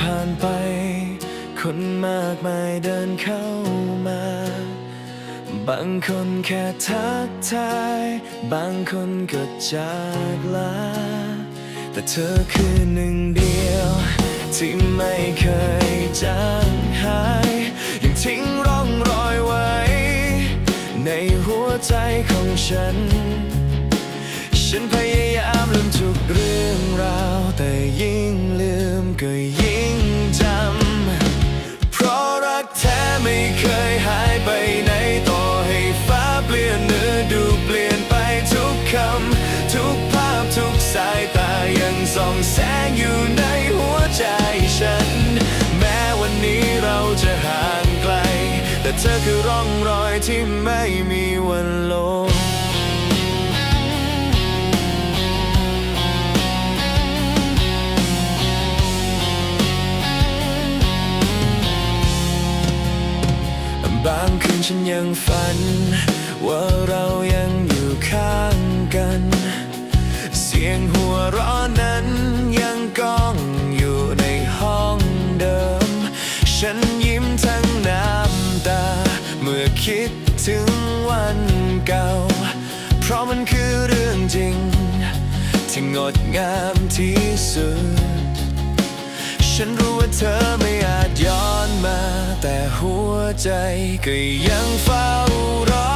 ผ่านไป คนมากมายเดินเข้ามา บางคนแค่ทักทาย บางคนก็จากลา แต่เธอคือหนึ่งเดียว ที่ไม่เคยจางหาย ยังทิ้งร่องรอยไว้ ในหัวใจของฉัน อยู่ในหัวใจฉัน แม้วันนี้เราจะห่างไกล แต่เธอคือร่องรอยที่ไม่มีวันลงบางคืนฉันยังฝัน ว่าเรายังอยู่ข้างกัน เสียงหัวราะนั้ เพราะมันคือเรื่องจริง ที่งดงามที่สุด ฉันรู้ว่าเธอไม่อาจย้อนมา แต่หัวใจก็ยังเฝ้ารอ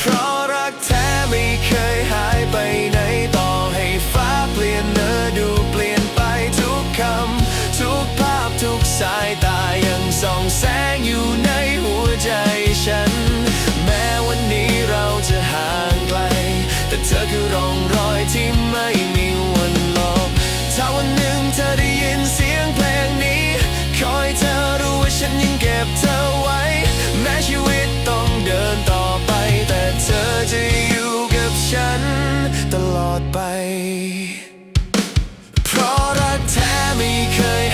เพราะรักแท้ไม่เคยหายไปไหนต่อให้ฟ้าเปลี่ยนเนื้อดูเปลี่ยนไปทุกคำ ทุกภาพทุกสายตายังส่องแสงอยู่ในหัวใจ ตลอดไป เพราะรักแท้ไม่เคย